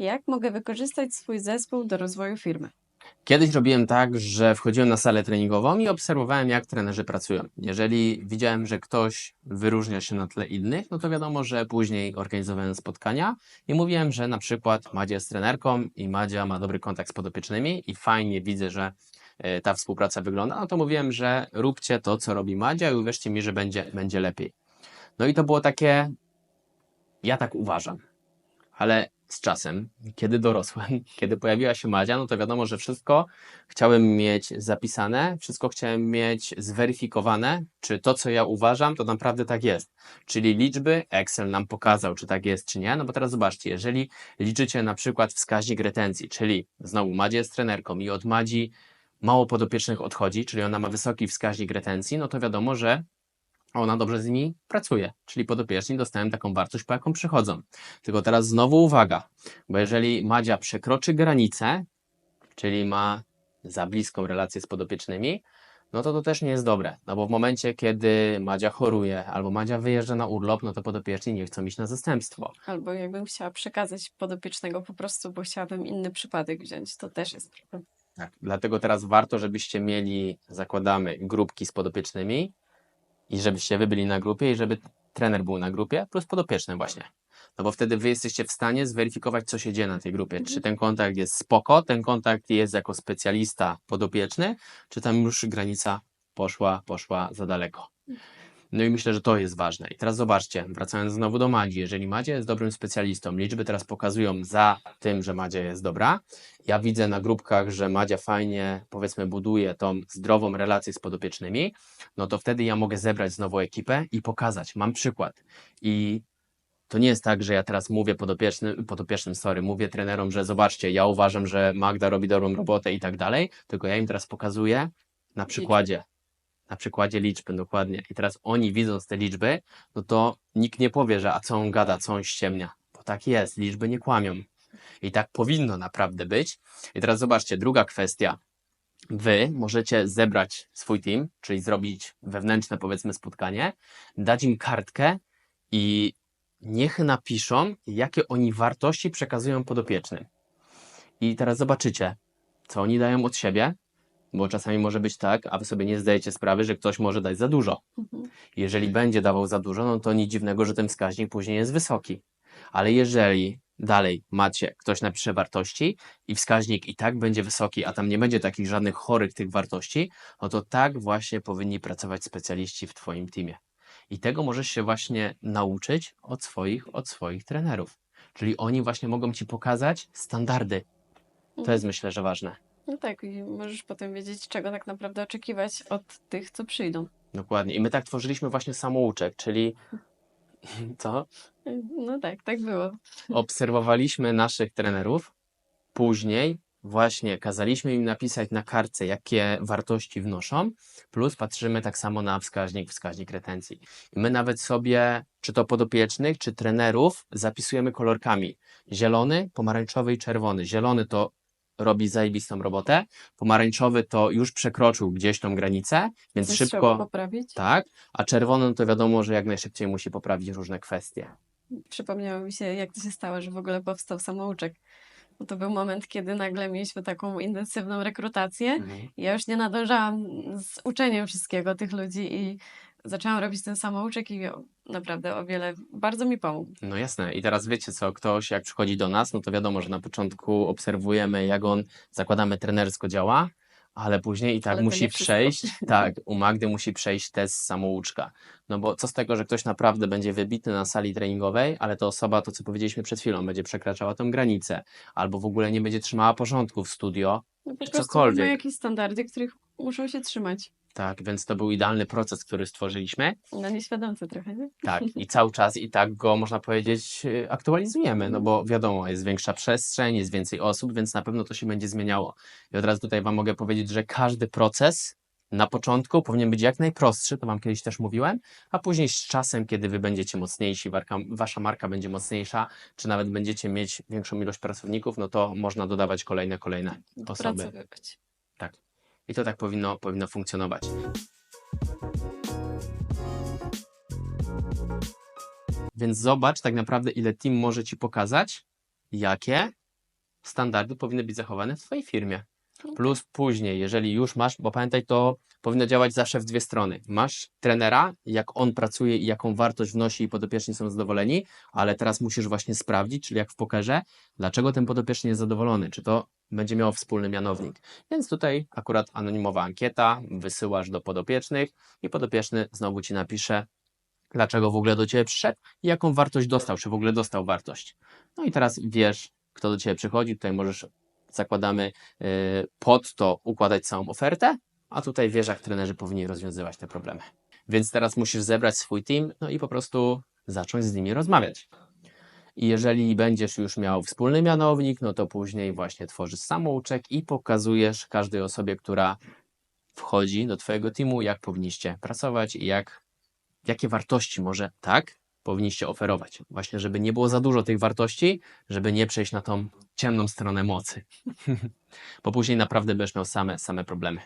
Jak mogę wykorzystać swój zespół do rozwoju firmy? Kiedyś robiłem tak, że wchodziłem na salę treningową i obserwowałem, jak trenerzy pracują. Jeżeli widziałem, że ktoś wyróżnia się na tle innych, no to wiadomo, że później organizowałem spotkania i mówiłem, że na przykład Madzia jest trenerką i Madzia ma dobry kontakt z podopiecznymi i fajnie widzę, że e, ta współpraca wygląda, no to mówiłem, że róbcie to, co robi Madzia i uwierzcie mi, że będzie, będzie lepiej. No i to było takie, ja tak uważam, ale z czasem, kiedy dorosłem, kiedy pojawiła się Madzia, no to wiadomo, że wszystko chciałem mieć zapisane, wszystko chciałem mieć zweryfikowane, czy to, co ja uważam, to naprawdę tak jest. Czyli liczby, Excel nam pokazał, czy tak jest, czy nie. No bo teraz zobaczcie, jeżeli liczycie na przykład wskaźnik retencji, czyli znowu Madzia jest trenerką i od Madzi mało podopiecznych odchodzi, czyli ona ma wysoki wskaźnik retencji, no to wiadomo, że ona dobrze z nimi pracuje, czyli podopieczni dostają taką wartość, po jaką przychodzą. Tylko teraz znowu uwaga, bo jeżeli Madzia przekroczy granicę, czyli ma za bliską relację z podopiecznymi, no to to też nie jest dobre, no bo w momencie, kiedy Madzia choruje albo Madzia wyjeżdża na urlop, no to podopieczni nie chcą iść na zastępstwo. Albo jakbym chciała przekazać podopiecznego po prostu, bo chciałabym inny przypadek wziąć, to też jest problem. Tak. Dlatego teraz warto, żebyście mieli, zakładamy, grupki z podopiecznymi i żebyście wy byli na grupie i żeby trener był na grupie, plus podopieczny właśnie. No bo wtedy wy jesteście w stanie zweryfikować, co się dzieje na tej grupie. Czy ten kontakt jest spoko, ten kontakt jest jako specjalista podopieczny, czy tam już granica poszła, poszła za daleko. No i myślę, że to jest ważne. I teraz zobaczcie, wracając znowu do Madzi, jeżeli Madzia jest dobrym specjalistą, liczby teraz pokazują za tym, że Madzia jest dobra. Ja widzę na grupkach, że Madzia fajnie, powiedzmy, buduje tą zdrową relację z podopiecznymi, no to wtedy ja mogę zebrać znowu ekipę i pokazać. Mam przykład. I to nie jest tak, że ja teraz mówię podopiecznym, podopiecznym, sorry, mówię trenerom, że zobaczcie, ja uważam, że Magda robi dobrą robotę i tak dalej, tylko ja im teraz pokazuję na przykładzie. Na przykładzie liczby, dokładnie. I teraz oni widząc te liczby, no to nikt nie powie, że a co on gada, co on ściemnia. Bo tak jest, liczby nie kłamią. I tak powinno naprawdę być. I teraz zobaczcie, druga kwestia. Wy możecie zebrać swój team, czyli zrobić wewnętrzne, powiedzmy, spotkanie, dać im kartkę i niech napiszą, jakie oni wartości przekazują podopiecznym. I teraz zobaczycie, co oni dają od siebie, bo czasami może być tak, a wy sobie nie zdajecie sprawy, że ktoś może dać za dużo. Mhm. Jeżeli będzie dawał za dużo, no to nic dziwnego, że ten wskaźnik później jest wysoki. Ale jeżeli dalej macie, ktoś napisze wartości i wskaźnik i tak będzie wysoki, a tam nie będzie takich żadnych chorych tych wartości, no to tak właśnie powinni pracować specjaliści w Twoim teamie. I tego możesz się właśnie nauczyć od swoich, od swoich trenerów. Czyli oni właśnie mogą Ci pokazać standardy. To jest myślę, że ważne. No tak, i możesz potem wiedzieć, czego tak naprawdę oczekiwać od tych, co przyjdą. Dokładnie. I my tak tworzyliśmy właśnie samouczek, czyli co? No tak, tak było. obserwowaliśmy naszych trenerów, później właśnie kazaliśmy im napisać na kartce, jakie wartości wnoszą, plus patrzymy tak samo na wskaźnik, wskaźnik retencji. I my nawet sobie, czy to podopiecznych, czy trenerów, zapisujemy kolorkami. Zielony, pomarańczowy i czerwony. Zielony to robi zajebistą robotę, pomarańczowy to już przekroczył gdzieś tą granicę, więc Coś szybko, poprawić. tak, a czerwony to wiadomo, że jak najszybciej musi poprawić różne kwestie. Przypomniało mi się, jak to się stało, że w ogóle powstał samouczek. Bo to był moment, kiedy nagle mieliśmy taką intensywną rekrutację. Mhm. Ja już nie nadążałam z uczeniem wszystkiego tych ludzi i zaczęłam robić ten samouczek i naprawdę o wiele bardzo mi pomógł. No jasne. I teraz wiecie co, ktoś jak przychodzi do nas, no to wiadomo, że na początku obserwujemy, jak on, zakładamy, trenersko działa, ale później i tak Ale musi przejść, tak, u Magdy musi przejść test samouczka. No bo co z tego, że ktoś naprawdę będzie wybitny na sali treningowej, ale ta osoba, to co powiedzieliśmy przed chwilą, będzie przekraczała tę granicę, albo w ogóle nie będzie trzymała porządku w studio, No po cokolwiek. ma jakieś standardy, których muszą się trzymać. Tak, więc to był idealny proces, który stworzyliśmy. Na nieświadomce trochę, nie? Tak, i cały czas i tak go, można powiedzieć, y, aktualizujemy, no bo wiadomo, jest większa przestrzeń, jest więcej osób, więc na pewno to się będzie zmieniało. I od razu tutaj Wam mogę powiedzieć, że każdy proces na początku powinien być jak najprostszy, to Wam kiedyś też mówiłem, a później z czasem, kiedy Wy będziecie mocniejsi, Wasza marka będzie mocniejsza, czy nawet będziecie mieć większą ilość pracowników, no to można dodawać kolejne, kolejne osoby. Pracowywać. Tak. I to tak powinno, powinno funkcjonować. Więc zobacz tak naprawdę, ile team może ci pokazać, jakie standardy powinny być zachowane w Twojej firmie. Plus później, jeżeli już masz, bo pamiętaj, to powinno działać zawsze w dwie strony. Masz trenera, jak on pracuje i jaką wartość wnosi i podopieczni są zadowoleni, ale teraz musisz właśnie sprawdzić, czyli jak w pokerze, dlaczego ten podopieczny jest zadowolony, czy to będzie miało wspólny mianownik. Więc tutaj akurat anonimowa ankieta, wysyłasz do podopiecznych i podopieczny znowu Ci napisze, dlaczego w ogóle do Ciebie przyszedł i jaką wartość dostał, czy w ogóle dostał wartość. No i teraz wiesz, kto do Ciebie przychodzi, tutaj możesz, zakładamy, yy, pod to układać całą ofertę, a tutaj wiesz, jak trenerzy powinni rozwiązywać te problemy. Więc teraz musisz zebrać swój team, no i po prostu zacząć z nimi rozmawiać. I jeżeli będziesz już miał wspólny mianownik, no to później właśnie tworzysz samouczek i pokazujesz każdej osobie, która wchodzi do Twojego teamu, jak powinniście pracować i jak, jakie wartości może tak powinniście oferować. Właśnie, żeby nie było za dużo tych wartości, żeby nie przejść na tą ciemną stronę mocy. Bo później naprawdę będziesz miał same, same problemy.